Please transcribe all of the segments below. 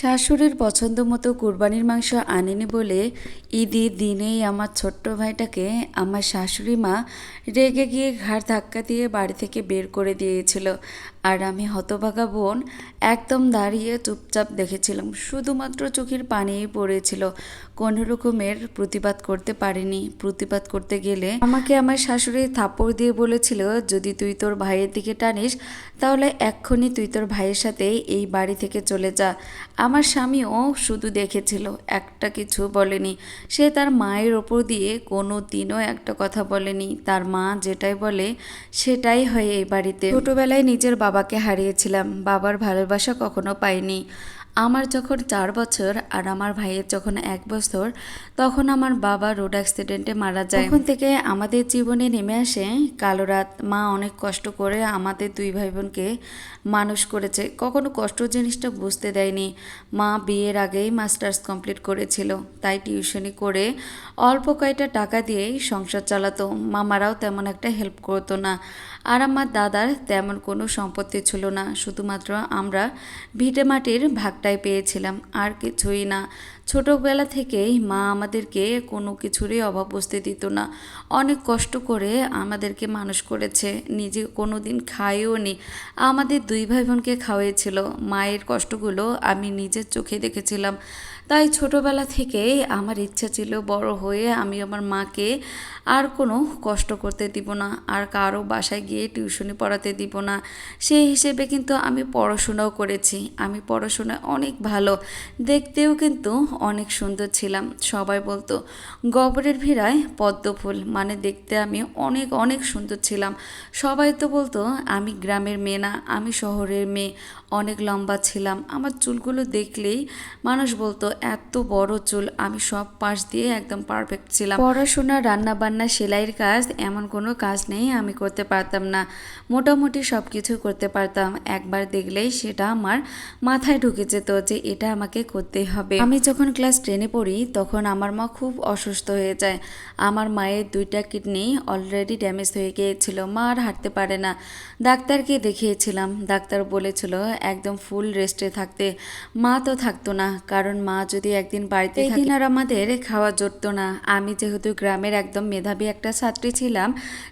শাশুড়ির পছন্দ মতো কুরবানির মাংস আনেনি বলে ঈদের দিনেই আমার ছোট্ট ভাইটাকে আমার শাশুড়ি মা রেগে গিয়ে ঘাড় ধাক্কা দিয়ে বাড়ি থেকে বের করে দিয়েছিল। আর আমি হতভাগা বোন একদম দাঁড়িয়ে চুপচাপ দেখেছিলাম। শুধুমাত্র চোখের পানিই পড়েছিল। কোনো রকমের প্রতিবাদ করতে পারিনি। প্রতিবাদ করতে গেলে আমাকে আমার শাশুড়ি থাপ্পড় দিয়ে বলেছিল, যদি তুই তোর ভাইয়ের দিকে টানিস, তাহলে এক্ষুনি তুই তোর ভাইয়ের সাথে এই বাড়ি থেকে চলে যা। আমার স্বামীও শুধু দেখেছিল, একটা কিছু বলেনি। সে তার মায়ের ওপর দিয়ে কোনো দিনও একটা কথা বলেনি। তার মা যেটাই বলে, সেটাই হয় এই বাড়িতে। ছোটবেলায় নিজের বাবাকে হারিয়েছিলাম। বাবার ভালোবাসা কখনো পাইনি। আমার যখন চার বছর আর আমার ভাইয়ের যখন এক বছর, তখন আমার বাবা রোড অ্যাক্সিডেন্টে মারা যায়। তখন থেকে আমাদের জীবনে নেমে আসে, কালো রাত, মা অনেক কষ্ট করে আমাদের দুই ভাই বোনকে মানুষ করেছে। কখনো কষ্ট জিনিসটা বুঝতে দেয়নি। মা বিয়ের আগেই মাস্টার্স কমপ্লিট করেছিল, তাই টিউশনি করে অল্প কয়টা টাকা দিয়েই সংসার চালাতো। মামারাও তেমন একটা হেল্প করতো না। আর আমার দাদার তেমন কোনো সম্পত্তি ছিল না। শুধুমাত্র আমরা ভিটে মাটির ভাগটাই পেয়েছিলাম আর কিছুই না। ছোটোবেলা থেকেই মা আমাদেরকে কোনো কিছুরই অভাব বসতে দিত না। অনেক কষ্ট করে আমাদেরকে মানুষ করেছে। নিজে কোনো দিন খাইও নি। আমাদের দুই ভাই বোনকে খাওয়াইছিল। মায়ের কষ্টগুলো আমি নিজের চোখে দেখেছিলাম। তাই ছোটোবেলা থেকেই আমার ইচ্ছা ছিল বড় হয়ে আমি আমার মাকে আর কোনো কষ্ট করতে দিব না। আর কারও বাসায় গিয়ে টিউশনি পড়াতে দিব না। সেই হিসেবে কিন্তু আমি পড়াশোনাও করেছি। আমি পড়াশোনায় অনেক ভালো। দেখতেও কিন্তু অনেক সুন্দর ছিলাম। সবাই বলতো, গবরের ভিড়ায় পদ্ম ফুল মানে দেখতে আমি অনেক অনেক সুন্দর ছিলাম। সবাই তো বলতো, আমি গ্রামের মেয়ে না, আমি শহরের মেয়ে। অনেক লম্বা ছিলাম। আমার চুলগুলো দেখলেই মানুষ বলতো, এত বড় চুল, আমি সব পাশ দিয়ে একদম পারফেক্ট ছিলাম। পড়াশোনা রান্না বান্না সেলাইয়ের কাজ, এমন কোনো কাজ নেই আমি করতে পারতাম না। মোটামুটি সব কিছু করতে পারতাম। একবার দেখলেই সেটা আমার মাথায় ঢুকে যেত যে এটা আমাকে করতে হবে। আমি যখন ক্লাস টেনে পড়ি তখন আমার মা খুব অসুস্থ হয়ে যায়। আমার মায়ের দুইটা কিডনি অলরেডি ড্যামেজ হয়ে গিয়েছিল। মা আর হাঁটতে পারে না। ডাক্তারকে দেখিয়েছিলাম। ডাক্তার বলেছিল একদম ফুল রেস্টে থাকতে। মা তো থাকতো না কারণ মা যদি একদিন বাড়িতে দিন আর আমাদের খাওয়া জুটতো না। আমি যেহেতু গ্রামের একদম মেধাবী একটা ছাত্রী ছিলাম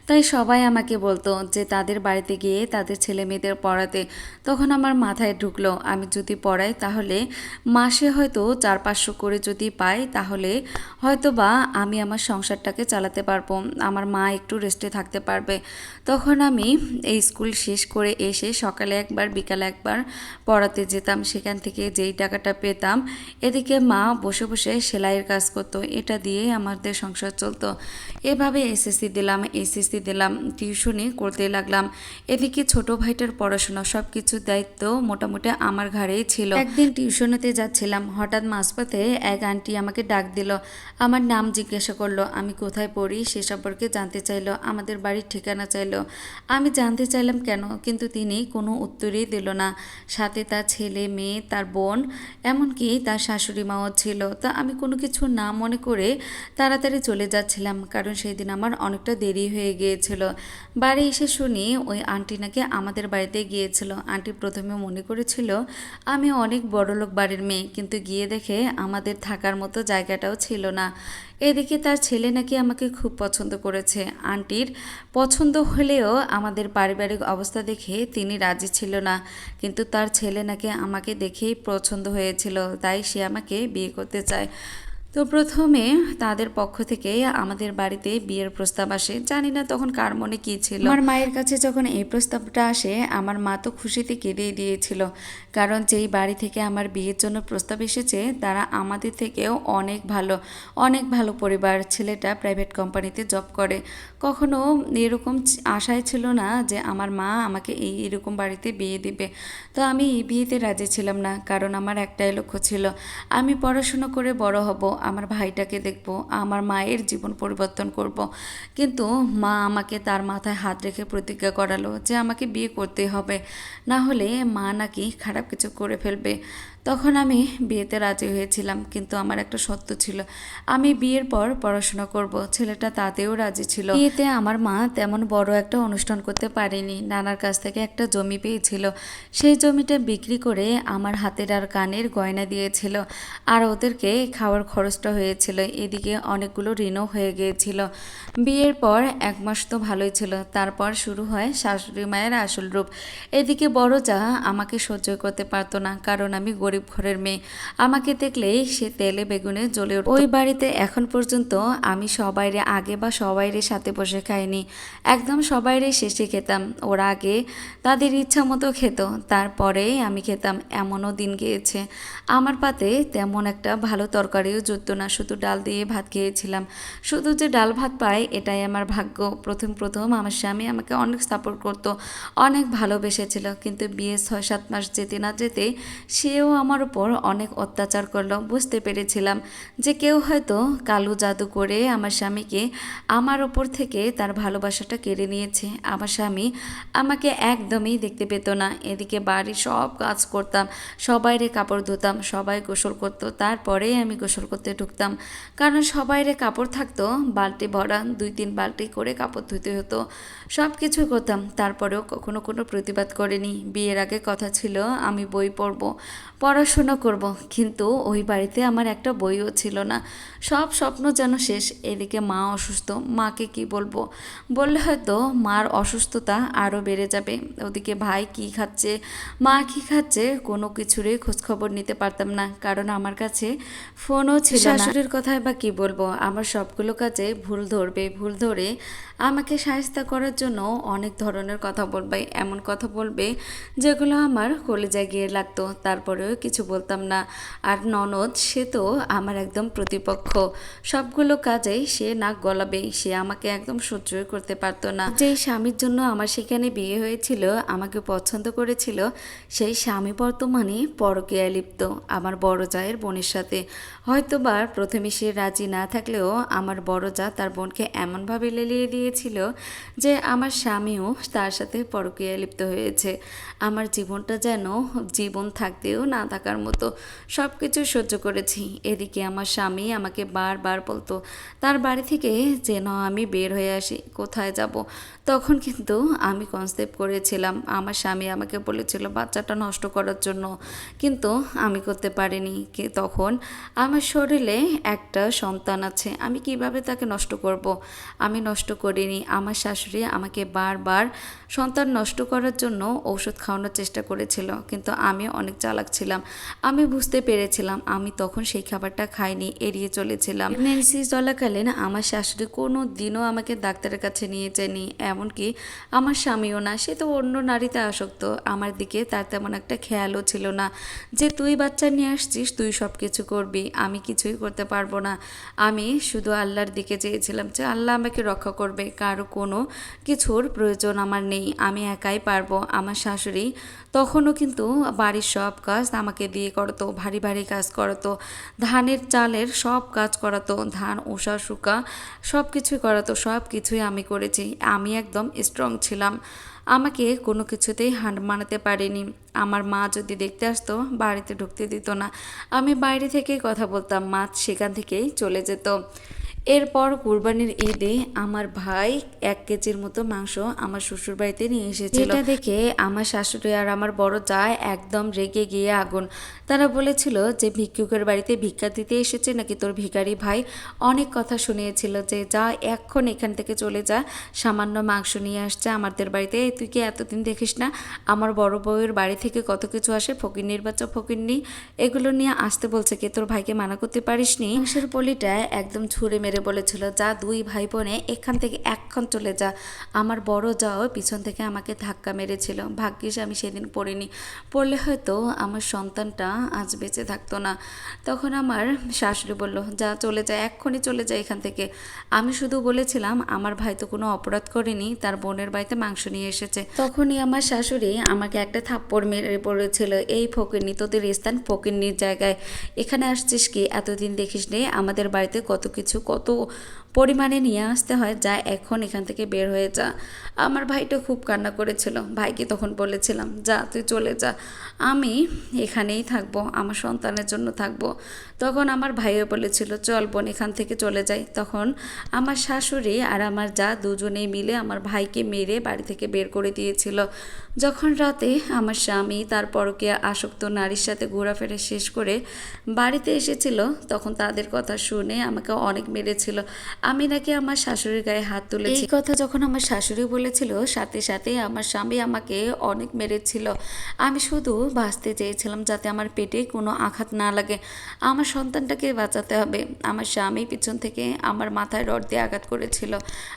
তাই সবাই আমাকে বলতো যে তাদের বাড়িতে গিয়ে তাদের ছেলে মেয়েদের পড়াতে। তখন আমার মাথায় ঢুকলো আমি যদি পড়াই তাহলে মাসে হয়তো চার পাঁচশো করে যদি পাই, তাহলে হয়তো বা আমি আমার সংসারটাকে চালাতে পারব। আমার মা একটু রেস্টে থাকতে পারবে। তখন আমি এই স্কুল শেষ করে এসে সকালে একবার, বিকালে একবার পড়াতে যেতাম। সেখান থেকে যেই টাকাটা পেতাম, এদিকে মা বসে বসে সেলাইয়ের কাজ করতো। এটা দিয়ে আমাদের সংসার চলতো। এভাবে এসএসসি দিলাম এসএসসি দিলাম টিউশনি করতে লাগলাম। এদিকে ছোট ভাইটার পড়াশোনা সব কিছুর দায়িত্ব মোটামুটি আমার ঘাড়েই ছিল। একদিন টিউশনেতে যাচ্ছিলাম। হঠাৎ মাঝপথে এক আন্টি আমাকে ডাক দিল। আমার নাম জিজ্ঞাসা করল, আমি কোথায় পড়ি? সে সম্পর্কে জানতে চাইলো, আমাদের বাড়ির ঠিকানা চাইলো। আমি জানতে চাইলাম, কেন? কিন্তু তিনি কোনো উত্তরই দিল না। সাথে তার ছেলে, মেয়ে, তার বোন, এমনকি তার শাশুড়ি মাও ছিল। তা আমি কোনো কিছু না মনে করে তাড়াতাড়ি চলে যাচ্ছিলাম, কারণ সেই দিন আমার অনেকটা দেরি হয়ে গিয়েছিল। বাড়ি এসে শুনি ওই আন্টি নাকি আমাদের বাড়িতে গিয়েছিল। আন্টি প্রথমে মনে করেছিল, আমি অনেক বড়লোক বাড়ির মেয়ে। কিন্তু গিয়ে দেখে আমাদের থাকার মতো জায়গাটাও ছিল না। এদিকে তার ছেলে নাকি আমাকে খুব পছন্দ করেছে। আন্টির পছন্দ হলেও আমাদের পারিবারিক অবস্থা দেখে তিনি রাজি ছিল না। কিন্তু তার ছেলে নাকি আমাকে দেখেই পছন্দ হয়েছিল, তাই সে আমাকে বিয়ে করতে চায়। তো প্রথমে তাদের পক্ষ থেকে আমাদের বাড়িতে বিয়ের প্রস্তাব আসে। জানি না তখন কার মনে কি ছিল। আমার মায়ের কাছে যখন এই প্রস্তাবটা আসে, আমার মা তো খুশিতে কেঁদেই দিয়েছিল। কারণ যেই বাড়ি থেকে আমার বিয়ের জন্য প্রস্তাব এসেছে, তারা আমাদের থেকেও অনেক ভালো অনেক ভালো পরিবার। ছেলেটা প্রাইভেট কোম্পানিতে জব করে। কখনো এরকম আশাই ছিল না যে আমার মা আমাকে এই, এরকম বাড়িতে বিয়ে দিবে। তো আমি এই বিয়েতে রাজি ছিলাম না, কারণ আমার একটাই লক্ষ্য ছিল, আমি পড়াশুনো করে বড় হব। আমার ভাইটাকে দেখব, আমার মায়ের জীবন পরিবর্তন করব। কিন্তু মা আমাকে তার মাথায় হাত রেখে প্রতিজ্ঞা করালো যে আমাকে বিয়ে করতে হবে না হলে মা নাকি খারাপ কিছু করে ফেলবে তখন আমি বিয়েতে রাজি হয়েছিলাম, কিন্তু আমার একটা সত্য ছিল। আমি বিয়ের পর পড়াশোনা করব, ছেলেটা তাতেও রাজি ছিল। বিয়েতে আমার মা তেমন বড় একটা অনুষ্ঠান করতে পারেনি, নানার কাছ থেকে একটা জমি পেয়েছিল। সেই জমিটা বিক্রি করে আমার হাতের আর কানের গয়না দিয়েছিল, আর ওদেরকে খাওয়ার খরচটা হয়েছিল। এদিকে অনেকগুলো ঋণও হয়ে গিয়েছিল। বিয়ের পর এক মাস তো ভালোই ছিল, তারপর শুরু হয় শাশুড়ি মায়ের আসল রূপ। এদিকে বড় যা আমাকে সহ্য করতে পারতো না, কারণ আমি গরিব ঘরের মেয়ে। আমাকে দেখলেই সে তেলে বেগুনে জ্বলে উঠত। ওই বাড়িতে এখন পর্যন্ত আমি সবাইরে আগে বা সবাইরে সাথে বসে খাইনি। একদম সবাইরে শেষে খেতাম। ওরা আগে তাদের ইচ্ছা মতো খেত তারপরে আমি খেতাম। এমনও দিন গিয়েছে। আমার পাতে তেমন একটা ভালো তরকারিও জুটতো না। শুধু ডাল দিয়ে ভাত খেয়েছিলাম। শুধু যে ডাল ভাত পাই এটাই আমার ভাগ্য। প্রথম প্রথম আমার স্বামী আমাকে অনেক সাপোর্ট করতো, অনেক ভালোবেসেছিল। কিন্তু বিয়ে ছয় সাত মাস যেতে না যেতে সেও আমার উপর অনেক অত্যাচার করল, বুঝতে পেরেছিলাম যে কেউ হয়তো কালো জাদু করে আমার স্বামীকে আমার ওপর থেকে তার ভালোবাসাটা কেড়ে নিয়েছে। আমার স্বামী আমাকে একদমই দেখতে পেত না। এদিকে বাড়ির সব কাজ করতাম, সবাইরে কাপড় ধুতাম, সবাই গোসল করতো তারপরেই আমি গোসল করতে ঢুকতাম। কারণ সবাইরে কাপড় থাকতো, বালতি ভরা, দুই তিন বালতি করে কাপড় ধুতে হতো। সব কিছু করতাম, তারপরেও কখনো কোনো প্রতিবাদ করেনি। বিয়ের আগে কথা ছিল, আমি বই পড়ব পড়াশোনা করব, কিন্তু ওই বাড়িতে আমার একটা বইও ছিল না। সব স্বপ্ন যেন শেষ, এদিকে মা অসুস্থ, মাকে কি বলব? বললে হয়তো মার অসুস্থতা আরও বেড়ে যাবে। ওদিকে ভাই কি খাচ্ছে, মা কি খাচ্ছে, কোনো কিছুরই খোঁজখবর নিতে পারতাম না, কারণ আমার কাছে ফোনও ছিল শাশুড়ির কথায় বা কি বলব? আমার সবগুলো কাজে ভুল ধরবে, ভুল ধরে আমাকে সাহায্য করার জন্য অনেক ধরনের কথা বলবে, এমন কথা বলবে, যেগুলো আমার কলেজায় গিয়ে লাগতো, তারপরেও কিছু বলতাম না। আর ননদ, সে তো আমার একদম প্রতিপক্ষ। সবগুলো কাজেই সে নাক গলাবে, সে আমাকে একদম সহ্যই করতে পারতো না। যেই স্বামীর জন্য আমার সেখানে বিয়ে হয়েছিল, আমাকে পছন্দ করেছিল, সেই স্বামী বর্তমানে পরকীয়ায় লিপ্ত, আমার বড় জায়ের বোনের সাথে। হয়তোবা প্রথমে সে রাজি না থাকলেও আমার বড় যা তার বোনকে এমনভাবে লেলিয়ে দিয়েছিল যে আমার স্বামীও তার সাথে পরকীয়ায় লিপ্ত হয়েছে। আমার জীবনটা যেন জীবন থাকতেও না থাকার মতো সব কিছু সহ্য করেছি। এদিকে আমার স্বামী আমাকে বারবার বলতো, তার বাড়ি থেকে যেন আমি বের হয়ে আসি, কোথায় যাব? তখন কিন্তু আমি কনসেপ্ট করেছিলাম। আমার স্বামী আমাকে বলেছিল, বাচ্চাটা নষ্ট করার জন্য। কিন্তু আমি করতে পারিনি। কি তখন আমার শরীরে একটা সন্তান আছে, আমি কীভাবে তাকে নষ্ট করব? আমি নষ্ট করিনি। আমার শাশুড়ি আমাকে বারবার সন্তান নষ্ট করার জন্য ঔষধ খাওয়ানোর চেষ্টা করেছিল, কিন্তু আমি অনেক চালাক ছিলাম। আমি বুঝতে পেরেছিলাম, আমি তখন সেই খাবারটা খাইনি, এড়িয়ে চলেছিলাম। প্রেগনেন্সি চলাকালীন আমার শাশুড়ি কোনো দিনও আমাকে ডাক্তারের কাছে নিয়ে যায়নি, এমনকি আমার স্বামীও না, সে তো অন্য নারীতে আসক্ত। আমার দিকে তার তেমন একটা খেয়ালও ছিল না যে তুই বাচ্চা নিয়ে আসছিস, তুই সব কিছু করবি, আমি কিছুই করতে পারব না। আমি শুধু আল্লাহর দিকে চেয়েছিলাম যে আল্লাহ আমাকে রক্ষা করবে কারও কোনো কিছুর প্রয়োজন আমার নেই, আমি একাই পারব। আমার শাশুড়ি তখনও কিন্তু বাড়ির সব কাজ আমাকে দিয়ে করতো, ভারী ভারী কাজ করতো, ধানের চালের সব কাজ করাতো, ধান ওষা শুকা সব কিছুই করাতো, সব কিছুই আমি করেছি। আমি একদম স্ট্রং ছিলাম। আমাকে কোনো কিছুতেই হার মানাতে পারিনি। আমার মা যদি দেখতে আসতো, বাড়িতে ঢুকতে দিত না। আমি বাইরে থেকেই কথা বলতাম, মা সেখান থেকেই চলে যেত। এরপর কুরবানির ঈদে আমার ভাই এক কেজির মতো মাংস আমার শ্বশুর বাড়িতে নিয়ে এসেছিল। এটা দেখে আমার শাশুড়ি আর আমার বড় যা একদম রেগে গিয়ে আগুন। তারা বলেছিল যে ভিক্ষুকের বাড়িতে ভিক্ষা দিতে এসেছে নাকি তোর ভিখারি ভাই? অনেক কথা শুনিয়েছিল যে যা এখন এখান থেকে চলে যা সামান্য মাংস নিয়ে আসছে আমাদের বাড়িতে। তুই কি এতদিন দেখিস না? আমার বড় বউয়ের বাড়ি থেকে কত কিছু আসে ফকিরনির বাচ্চা ফকিরনি এগুলো নিয়ে আসতে বলছে কি? তোর ভাইকে মানা করতে পারিসনি? মাংসের পলিটা একদম ছুঁড়ে মেরে বলেছিল, যা দুই ভাই বোনে এখান থেকে এক্ষণ চলে যা। আমার বড় যাও পিছন থেকে আমাকে ধাক্কা মেরেছিল। ভাগ্যিস আমি সেদিন পড়িনি। পড়লে হয়তো আমার সন্তানটা আজ বেঁচে থাকতো না। তখন আমার শাশুড়ি বলল, যা চলে যায় এক্ষুনি চলে যায় এখান থেকে। আমি শুধু বলেছিলাম, আমার ভাই তো কোনো অপরাধ করেনি, তার বোনের বাড়িতে মাংস নিয়ে এসেছে। তখনই আমার শাশুড়ি আমাকে একটা থাপ্পড় মেরে পড়েছিল, এই ফকিরনি তোদের স্থান ফকিরনির জায়গায়। এখানে আসছিস কি? এতদিন দেখিস নে আমাদের বাড়িতে কত কিছু কত পরিমাণে নিয়ে আসতে হয়, যা এখন এখান থেকে বের হয়ে যা। আমার ভাইটা খুব কান্না করেছিল। ভাইকে তখন বলেছিলাম, যা, তুই চলে যা। আমি এখানেই থাকব, আমার সন্তানের জন্য থাকব। তখন আমার ভাইও বলেছিল, চল বোন, এখান থেকে চলে যাই। তখন আমার শাশুড়ি আর আমার যা দুজনেই মিলে আমার ভাইকে মেরে বাড়ি থেকে বের করে দিয়েছিল। যখন রাতে আমার স্বামী তার পরকে আসক্ত নারীর সাথে ঘোরাফেরা শেষ করে বাড়িতে এসেছিল, তখন তাদের কথা শুনে আমাকে অনেক মেরেছিল। আমি নাকি আমার শাশুড়ির গায়ে হাত তুলেছি। এই কথা যখন আমার শাশুড়ি বলেছিল, সাথে সাথে আমার স্বামী আমাকে অনেক মেরেছিল। আমি শুধু বাঁচতে চেয়েছিলাম যাতে আমার পেটে কোনো আঘাত না লাগে। আমার সন্তানটাকে বাঁচাতে হবে। আমার স্বামী পিছন থেকে আমার মাথায় রড দিয়ে আঘাত করেছিল।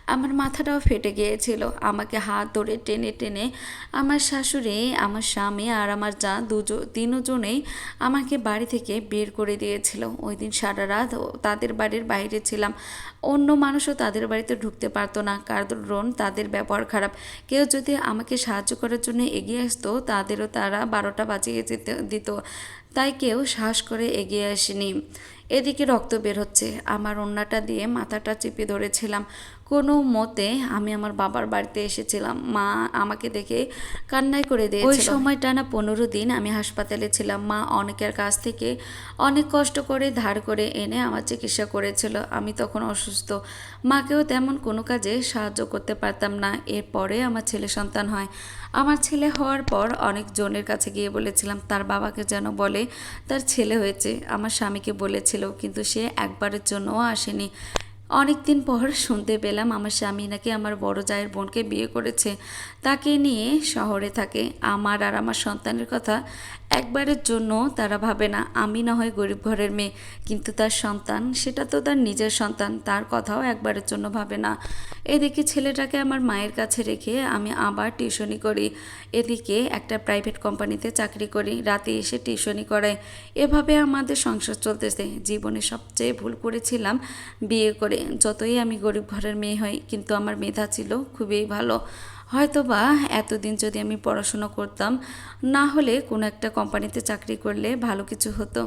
আমার মাথাটাও ফেটে গিয়েছিল। আমাকে হাত ধরে টেনে টেনে আমার শাশুড়ি, আমার স্বামী আর আমার যা দুজন তিনজনেই আমাকে বাড়ি থেকে বের করে দিয়েছিল। ওই দিন সারা রাত তাদের বাড়ির বাইরে ছিলাম। অন্য মানুষও তাদের বাড়িতে ঢুকতে পারতো না। কারণ তাদের ব্যবহার খারাপ। কেউ যদি আমাকে সাহায্য করার জন্য এগিয়ে আসতো, তাদেরও তারা বারোটা বাজিয়ে যেতে দিত। তাই কেউ সাহস করে এগিয়ে আসেনি। এদিকে রক্ত বের হচ্ছে। আমার অন্যটা দিয়ে মাথাটা চেপে ধরেছিলাম। কোনো মতে আমি আমার বাবার বাড়িতে এসেছিলাম। মা আমাকে দেখে কান্নাই করে দিয়ে ওই সময় টানা পনেরো দিন আমি হাসপাতালে ছিলাম। মা অনেকের কাছ থেকে অনেক কষ্ট করে ধার করে এনে আমার চিকিৎসা করেছিল। আমি তখন অসুস্থ। মাকেও তেমন কোনো কাজে সাহায্য করতে পারতাম না। এরপরে আমার ছেলে সন্তান হয়। আমার ছেলে হওয়ার পর অনেক জনের কাছে গিয়ে বলেছিলাম, তার বাবাকে যেন বলে তার ছেলে হয়েছে। আমার স্বামীকে বলেছিল, কিন্তু সে একবারের জন্যও আসেনি। অনেক দিন পর শুনতে পেলাম আমার স্বামী নাকি আমার বড় জায়ের বোনকে বিয়ে করেছে। তাকে নিয়ে শহরে থাকে। আমার আর আমার সন্তানের কথা একবারের জন্য তারা ভাবে না, আমি না হয় গরিব ঘরের মেয়ে। কিন্তু তার সন্তান, সেটা তো তার নিজের সন্তান, তার কথাও একবারের জন্য ভাবে না। এদিকে ছেলেটাকে আমার মায়ের কাছে রেখে আমি আবার টিউশনি করি। এদিকে একটা প্রাইভেট কোম্পানিতে চাকরি করি, রাতে এসে টিউশনি করাই এভাবে আমাদের সংসার চলতেছে। জীবনে সবচেয়ে ভুল করেছিলাম বিয়ে করে। যতই আমি গরিব ঘরের মেয়ে হই, কিন্তু আমার মেধা ছিল খুবই ভালো। হয়তো বা এতদিন যদি আমি পড়াশুনো করতাম, না হলে কোনো একটা কোম্পানিতে চাকরি করলে ভালো কিছু হতো।